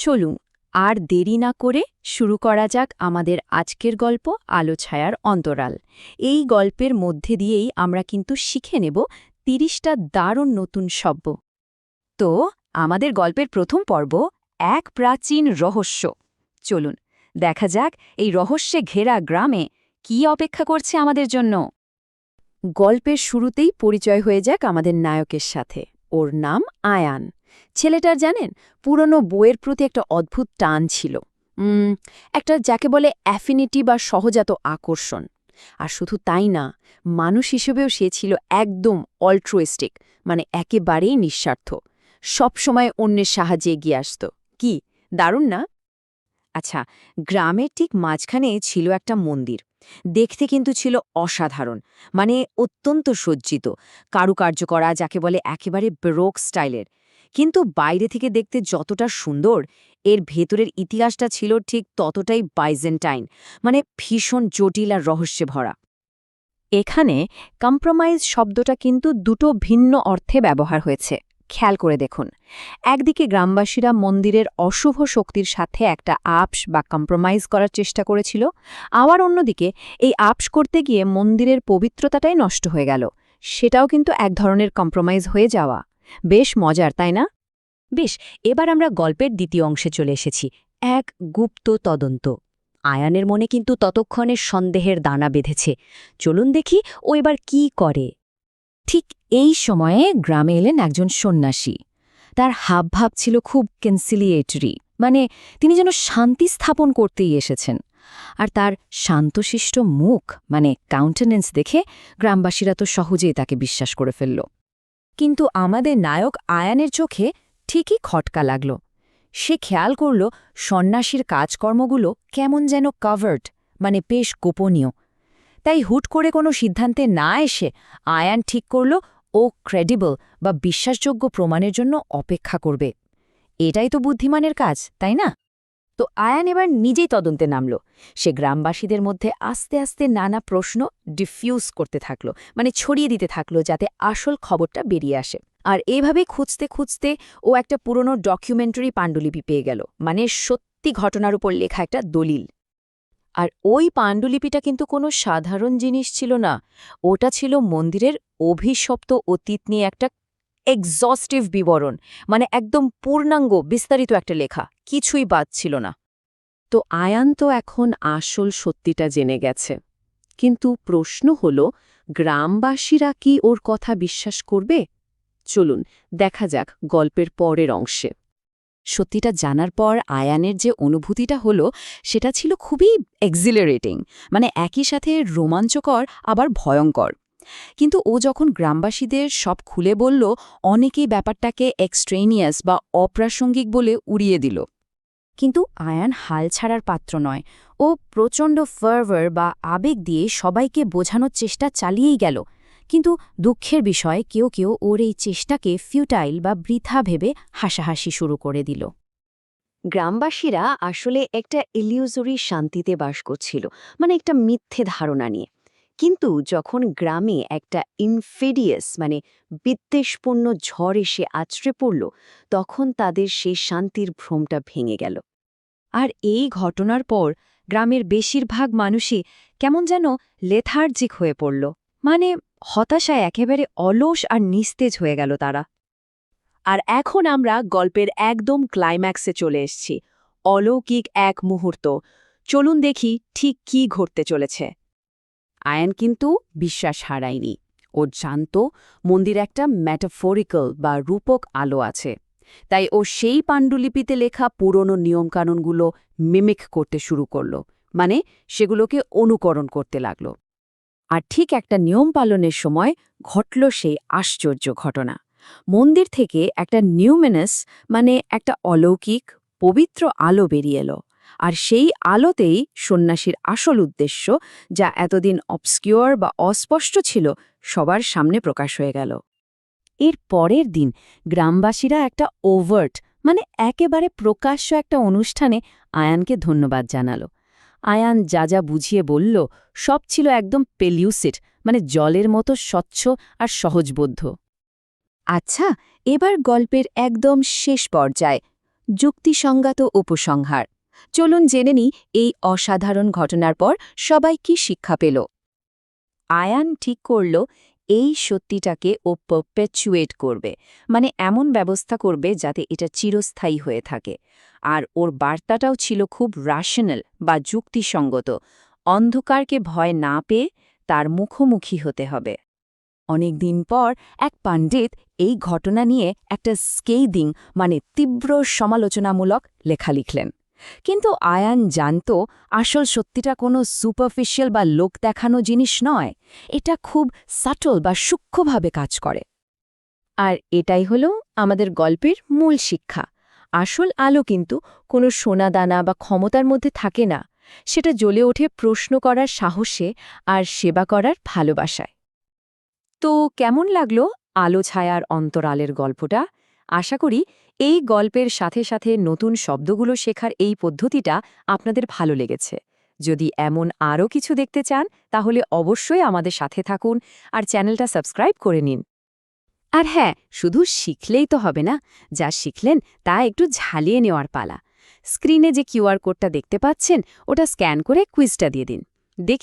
চলুন, আর দেরি না করে শুরু করা যাক আমাদের আজকের গল্প আলো ছায়ার অন্তরাল। এই গল্পের মধ্যে দিয়েই আমরা কিন্তু শিখে নেব তিরিশটা দারুণ নতুন শব্দ। তো, আমাদের গল্পের প্রথম পর্ব, এক প্রাচীন রহস্য। চলুন, দেখা যাক এই রহস্যে ঘেরা গ্রামে কি অপেক্ষা করছে আমাদের জন্য। গল্পের শুরুতেই পরিচয় হয়ে যাক আমাদের নায়কের সাথে। ওর নাম আয়ান। ছেলেটার জানেন, পুরনো বইয়ের প্রতি একটা অদ্ভুত টান ছিল। একটা যাকে বলে অ্যাফিনিটি বা সহজাত আকর্ষণ। আর শুধু তাই না, মানুষ হিসেবেও সে ছিল একদম অল্ট্রোয়েস্টিক মানে একেবারেই নিঃস্বার্থ। সবসময় অন্যের সাহায্যে এগিয়ে আসত। কি? দারুণ না? আচ্ছা গ্রামের ঠিক মাঝখানে ছিল একটা মন্দির। দেখতে কিন্তু ছিল অসাধারণ মানে অত্যন্ত সজ্জিত, কারুকার্য করা যাকে বলে একেবারে ব্রোক স্টাইলের কিন্তু বাইরে থেকে দেখতে যতটা সুন্দর, এর ভেতরের ইতিহাসটা ছিল ঠিক ততটাই বাইজেন্টাইন মানে ভীষণ জটিল আর রহস্যে ভরা এখানে কম্প্রোমাইজ শব্দটা কিন্তু দুটো ভিন্ন অর্থে ব্যবহার হয়েছে, খেয়াল করে দেখুন। একদিকে গ্রামবাসীরা মন্দিরের অশুভ শক্তির সাথে একটা আপস বা কম্প্রোমাইজ করার চেষ্টা করেছিল, আবার অন্যদিকে এই আপস করতে গিয়ে মন্দিরের পবিত্রতাটাই নষ্ট হয়ে গেল, সেটাও কিন্তু এক ধরনের কম্প্রোমাইজ হয়ে যাওয়া। বেশ মজার, তাই না? বেশ, এবার আমরা গল্পের দ্বিতীয় অংশে চলে এসেছি, এক গুপ্ত তদন্ত। আয়ানের মনে কিন্তু ততক্ষণে সন্দেহের দানা বেঁধেছে। চলুন দেখি ও এবার কি করে। ঠিক এই সময়ে গ্রামে এলেন একজন সন্ন্যাসী। তার হাবভাব ছিল খুব কনসিলিয়েটরি মানে তিনি যেন শান্তি স্থাপন করতেই এসেছেন। আর তার শান্তশিষ্ট মুখ মানে কাউন্টেনেন্স দেখে গ্রামবাসীরা তো সহজেই তাকে বিশ্বাস করে ফেলল। কিন্তু আমাদের নায়ক আয়ানের চোখে ঠিকই খটকা লাগল। সে খেয়াল করল সন্ন্যাসীর কাজকর্মগুলো কেমন যেন কাভার্ড মানে বেশ গোপনীয়। তাই হুট করে কোনো সিদ্ধান্তে না এসে আয়ান ঠিক করল, ও ক্রেডিবল বা বিশ্বাসযোগ্য প্রমাণের জন্য অপেক্ষা করবে। এটাই তো বুদ্ধিমানের কাজ, তাই না? তো আয়ান এবার নিজেই তদন্তে নামল। সে গ্রামবাসীদের মধ্যে আস্তে আস্তে নানা প্রশ্ন ডিফিউজ করতে থাকল মানে ছড়িয়ে দিতে থাকল যাতে আসল খবরটা বেরিয়ে আসে। আর এভাবে খুঁজতে খুঁজতে ও একটা পুরনো ডকুমেন্টারি পাণ্ডুলিপি পেয়ে গেল মানে সত্যি ঘটনার উপর লেখা একটা দলিল। আর ওই পাণ্ডুলিপিটা কিন্তু কোনো সাধারণ জিনিস ছিল না, ওটা ছিল মন্দিরের অভিশপ্ত অতীত নিয়ে একটা এক্সস্টিভ বিবরণ মানে একদম পূর্ণাঙ্গ, বিস্তারিত একটা লেখা, কিছুই বাদ ছিল না। তো আয়ান তো এখন আসল সত্যিটা জেনে গেছে। কিন্তু প্রশ্ন হল, গ্রামবাসীরা কি ওর কথা বিশ্বাস করবে? চলুন, দেখা যাক গল্পের পরের অংশে। সত্যিটা জানার পর আয়ানের যে অনুভূতিটা হলো, সেটা ছিল খুবই এক্সিলারেটিং মানে একই সাথে রোমাঞ্চকর, আবার ভয়ঙ্কর। কিন্তু ও যখন গ্রামবাসীদের সব খুলে বলল, অনেকেই ব্যাপারটাকে এক্সট্রেনিয়াস বা অপ্রাসঙ্গিক বলে উড়িয়ে দিল। কিন্তু আয়ান হাল ছাড়ার পাত্র নয়। ও প্রচণ্ড ফার্ভার বা আবেগ দিয়ে সবাইকে বোঝানোর চেষ্টা চালিয়েই গেল। কিন্তু দুঃখের বিষয়, কেউ কেউ ওর এই চেষ্টাকে ফিউটাইল বা বৃথা ভেবে হাসাহাসি শুরু করে দিল। গ্রামবাসীরা আসলে একটা ইলিউজরি শান্তিতে বাস করছিল মানে একটা মিথ্যে ধারণা নিয়ে। কিন্তু যখন গ্রামে একটা ইনফেডিয়াস মানে বিদ্বেষপূর্ণ ঝড় এসে আছড়ে পড়ল, তখন তাদের সেই শান্তির ভ্রমটা ভেঙে গেল। আর এই ঘটনার পর গ্রামের বেশিরভাগ মানুষই কেমন যেন লেথার্জিক হয়ে পড়ল। মানে হতাশায় একেবারে অলস আর নিস্তেজ হয়ে গেল তারা। আর এখন আমরা গল্পের একদম ক্লাইম্যাক্সে চলে এসছি। অলৌকিক এক মুহূর্ত। চলুন দেখি ঠিক কি ঘটতে চলেছে। আয়ান কিন্তু বিশ্বাস হারায়নি। ও জানত মন্দির একটা ম্যাটাফোরিক্যাল বা রূপক আলো আছে। তাই ও সেই পাণ্ডুলিপিতে লেখা পুরনো নিয়মকানুনগুলো মিমিক করতে শুরু করল। মানে সেগুলোকে অনুকরণ করতে লাগল। আর ঠিক একটা নিয়ম পালনের সময় ঘটল সেই আশ্চর্য ঘটনা। মন্দির থেকে একটা নিউমেনাস মানে একটা অলৌকিক, পবিত্র আলো বেরিয়ে এলো। আর সেই আলোতেই সন্ন্যাসীর আসল উদ্দেশ্য, যা এতদিন অবস্কিওর বা অস্পষ্ট ছিল, সবার সামনে প্রকাশ হয়ে গেল। এর পরের দিন গ্রামবাসীরা একটা ওভার্ট মানে একেবারে প্রকাশ্য একটা অনুষ্ঠানে আয়ানকে ধন্যবাদ জানালো। আয়ান যা যা বুঝিয়ে বলল, সব ছিল একদম পেলিউসিড মানে জলের মতো স্বচ্ছ আর সহজবোধ্য। আচ্ছা এবার গল্পের একদম শেষ পর্যায়ে যুক্তিসঙ্গত উপসংহার। চলুন জেনে নিই এই অসাধারণ ঘটনার পর সবাই কি শিক্ষা পেল। আয়ান ঠিক করল, এই সত্যিটাকে ও পারপেচুয়েট করবে মানে এমন ব্যবস্থা করবে যাতে এটা চিরস্থায়ী হয়ে থাকে। আর ওর বার্তাটাও ছিল খুব রাশনাল বা যুক্তিসঙ্গত, অন্ধকারকে ভয় না পেয়ে তার মুখোমুখি হতে হবে। অনেকদিন পর এক পণ্ডিত এই ঘটনা নিয়ে একটা স্কেদিং মানে তীব্র সমালোচনামূলক লেখা লিখলেন। কিন্তু আয়ান জানত আসল সত্যিটা কোনো সুপারফিশিয়াল বা লোক দেখানো জিনিস নয়, এটা খুব সাটল বা সূক্ষ্মভাবে কাজ করে। আর এটাই হলো আমাদের গল্পের মূল শিক্ষা। আসল আলো কিন্তু কোনো সোনাদানা বা ক্ষমতার মধ্যে থাকে না, সেটা জ্বলে ওঠে প্রশ্ন করার সাহসে আর সেবা করার ভালোবাসায়। তো কেমন লাগল আলো ছায়ার অন্তরালের গল্পটা? আশা করি এই গল্পের সাথে সাথে নতুন শব্দগুলো শেখার এই পদ্ধতিটা আপনাদের ভালো লেগেছে। যদি এমন আরও কিছু দেখতে চান, তাহলে অবশ্যই আমাদের সাথে থাকুন আর চ্যানেলটা সাবস্ক্রাইব করে নিন। আর হ্যাঁ শুধু শিখলেই তো হবে না, যা শিখলেন তা একটু ঝালিয়ে নেওয়ার পালা। স্ক্রিনে যে কিউআর কোডটা দেখতে পাচ্ছেন, ওটা স্ক্যান করে কুইজটা দিয়ে দিন।